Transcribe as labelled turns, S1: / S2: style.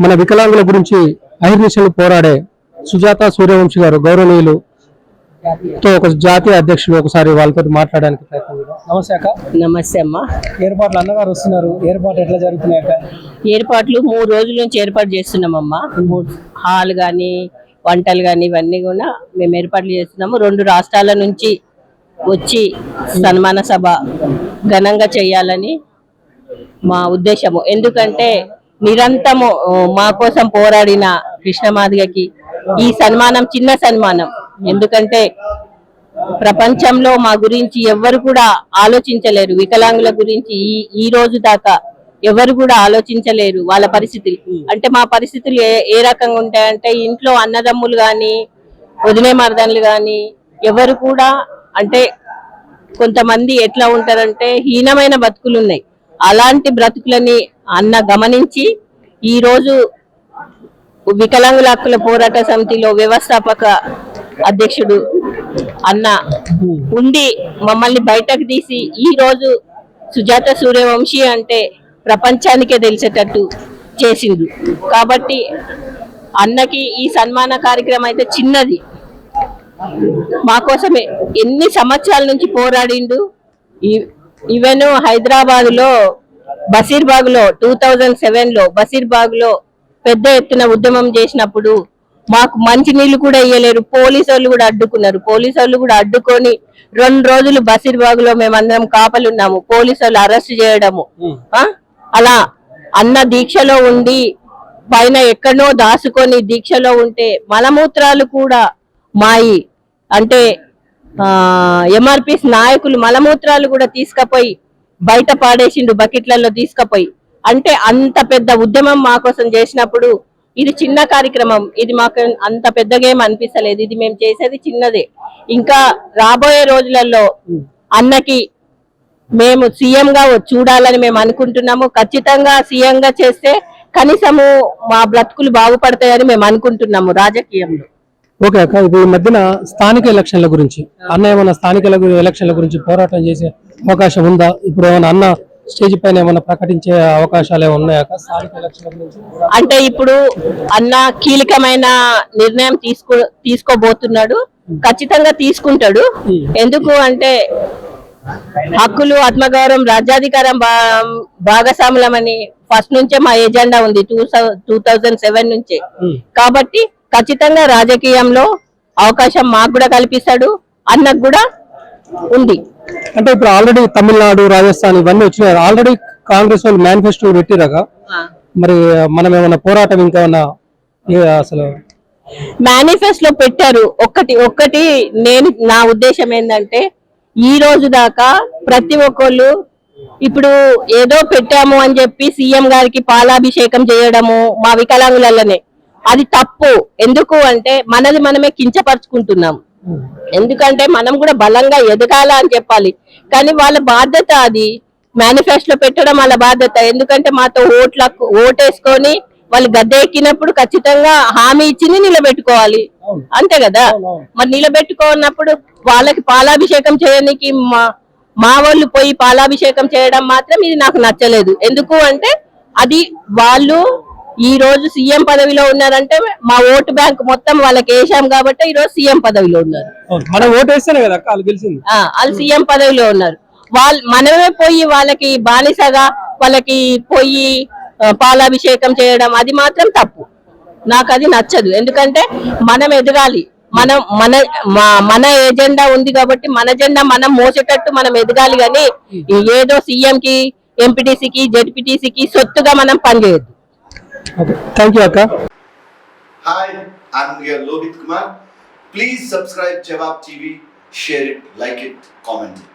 S1: మన వికలాంగుల గురించి అహిర్నిశలు పోరాడే సుజాత సూర్యవంశి గారు గౌరవనీయులు. తో ఒక జాతీయ అధ్యక్షులు ఒకసారి వాళ్ళతో మాట్లాడడానికి ప్రయత్నం. నమస్తే అక్క.
S2: నమస్తే అమ్మ.
S1: ఏర్పాట్లు అన్నగారు వస్తున్నారు. ఏర్పాటు ఎట్లా జరుగుతున్నాయి అక్క?
S2: ఏర్పాట్లు మూడు రోజుల నుంచి ఏర్పాటు చేస్తున్నామమ్మా. హాల్ కానీ వంటలు కానీ ఇవన్నీ కూడా మేము ఏర్పాట్లు చేస్తున్నాము. రెండు రాష్ట్రాల నుంచి వచ్చి సన్మాన సభ ఘనంగా చేయాలని మా ఉద్దేశము. ఎందుకంటే నిరంతరము ఆ, మా కోసం పోరాడిన కృష్ణమాదిగకి ఈ సన్మానం చిన్న సన్మానం. ఎందుకంటే ప్రపంచంలో మా గురించి ఎవ్వరు కూడా ఆలోచించలేరు. వికలాంగుల గురించి ఈ ఈ రోజు దాకా ఎవరు కూడా ఆలోచించలేరు వాళ్ళ పరిస్థితులు. అంటే మా పరిస్థితులు ఏ ఏ రకంగా ఉంటాయంటే ఇంట్లో అన్నదమ్ములు గాని వదిలే మరదన్లు గాని ఎవరు కూడా అంటే కొంతమంది ఎట్లా ఉంటారంటే హీనమైన బతుకులు ఉన్నాయి అలాంటి బ్రతుకులని అన్న గమనించి ఈరోజు వికలాంగుల హక్కుల పోరాట సమితిలో వ్యవస్థాపక అధ్యక్షుడు అన్న ఉండి మమ్మల్ని బయటకు తీసి ఈరోజు సుజాత సూర్యవంశీ అంటే ప్రపంచానికే తెలిసేటట్టు చేసిండు. కాబట్టి అన్నకి ఈ సన్మాన కార్యక్రమం అయితే చిన్నది. మా కోసమే ఎన్ని సంవత్సరాల నుంచి పోరాడిండు. ఈ- ఈవెన్ హైదరాబాద్లో బషీర్బాగ్లో టూ థౌజండ్ సెవెన్లో బషీర్బాగ్లో పెద్ద ఎత్తున ఉద్యమం చేసినప్పుడు మాకు మంచి నీళ్ళు కూడా ఇయ్యలేరు. పోలీసు వాళ్ళు కూడా అడ్డుకున్నారు. పోలీసు వాళ్ళు కూడా అడ్డుకొని రెండు రోజులు బషీర్బాగ్లో మేమందరం కాపలున్నాము. పోలీసు వాళ్ళు అరెస్ట్ చేయడము? అలా అన్న దీక్షలో ఉండి పైన ఎక్కడనో దాచుకొని దీక్షలో ఉంటే మలమూత్రాలు కూడా మాయి. అంటే ఎంఆర్పిస్ నాయకులు మలమూత్రాలు కూడా తీసుకపోయి బయట పాడేసిండు బకెట్లలో తీసుకుపోయి. అంటే అంత పెద్ద ఉద్యమం మా కోసం చేసినప్పుడు ఇది చిన్న కార్యక్రమం. ఇది మాకు అంత పెద్దగా ఏం అనిపిస్తలేదు. ఇది మేము చేసేది చిన్నదే. ఇంకా రాబోయే రోజులలో అన్నకి మేము సీఎం గా చూడాలని మేము అనుకుంటున్నాము. ఖచ్చితంగా సీఎం గా చేస్తే కనీసము మా బ్రతుకులు బాగుపడతాయని మేము అనుకుంటున్నాము రాజకీయంలో.
S1: ఓకే అక్క ఇప్పుడు ఈ మధ్యన స్థానిక ఎలక్షన్ల గురించి అన్న ఏమైనా స్థానిక ఎల- ఎలక్షన్ల గురించి పోరాటం చేసే అవకాశం ఉందా? ఇప్పుడు ఏమైనా అన్న స్టేజ్ పైన ఏమైనా ప్రకటించే అవకాశాలు ఉన్నాయా అక్క స్థానిక ఎలక్షన్ల గురించి?
S2: అంటే ఇప్పుడు అన్న కీలకమైన నిర్ణయం తీసుకో తీసుకోబోతున్నాడు ఖచ్చితంగా తీసుకుంటాడు. ఎందుకు అంటే హక్కులు ఆత్మగౌరవం రాజ్యాధికారం భాగస్వాములమని ఫస్ట్ నుంచే మా ఎజెండా ఉంది టూ టూ థౌజండ్ సెవెన్ నుంచే. కాబట్టి ఖచ్చితంగా రాజకీయంలో అవకాశం మాకు కూడా కల్పిస్తాడు అన్నకు కూడా ఉంది.
S1: అంటే ఇప్పుడు ఆల్రెడీ తమిళనాడు రాజస్థాన్ ఇవన్నీ వచ్చినాయి. ఆల్రెడీ కాంగ్రెస్ వాళ్ళు మేనిఫెస్టో పెట్టిరాక మరి మనం ఏమైనా పోరాటం ఏ- అసలు?
S2: మేనిఫెస్టో పెట్టారు. ఒక్కటి ఒక్కటి నేను నా ఉద్దేశం ఏంటంటే ఈ రోజు దాకా ప్రతి ఒక్కళ్ళు ఇప్పుడు ఏదో పెట్టాము అని చెప్పి సీఎం గారికి పాలాభిషేకం చేయడము మా వికలాంగులనే అది తప్పు. ఎందుకు అంటే మనది మనమే కించపరుచుకుంటున్నాం. ఎందుకంటే మనం కూడా బలంగా ఎదగాల అని చెప్పాలి. కానీ వాళ్ళ బాధ్యత అది. మేనిఫెస్టో పెట్టడం వాళ్ళ బాధ్యత. ఎందుకంటే మాతో ఓట్లకు ఓటేసుకొని వాళ్ళు గద్దె ఎక్కినప్పుడు ఖచ్చితంగా హామీ ఇచ్చింది నిలబెట్టుకోవాలి. అంతే కదా? మరి నిలబెట్టుకున్నప్పుడు వాళ్ళకి పాలాభిషేకం చేయడానికి మా మా వాళ్ళు పోయి పాలాభిషేకం చేయడం మాత్రం ఇది నాకు నచ్చలేదు. ఎందుకు అంటే అది వాళ్ళు ఈ రోజు సీఎం పదవిలో ఉన్నారంటే మా ఓటు బ్యాంక్ మొత్తం వాళ్ళకి వేసాం కాబట్టి ఈ రోజు సీఎం పదవిలో ఉన్నారు.
S1: మనం కదా వాళ్ళు గెలిచింది.
S2: ఆ, వాళ్ళు సీఎం పదవిలో ఉన్నారు. వాళ్ళు మనమే పోయి వాళ్ళకి బానిసగా వాళ్ళకి పోయి పాలాభిషేకం చేయడం అది మాత్రం తప్పు. నాకు అది నచ్చదు. ఎందుకంటే మనం ఎదగాలి. మనం మన మన ఎజెండా ఉంది కాబట్టి మన ఎజెండా మనం మోసేటట్టు మనం ఎదగాలి కానీ ఏదో సీఎం కి ఎంపీటీసీకి జెడ్పీటీసీకి సొత్తుగా మనం పనిచేయద్దు.
S1: ఓకే థ్యాంక్ యూ అక్క
S3: Hi, I'm your Lohit Kumar. Please subscribe Jawab TV, share it, like it, comment it.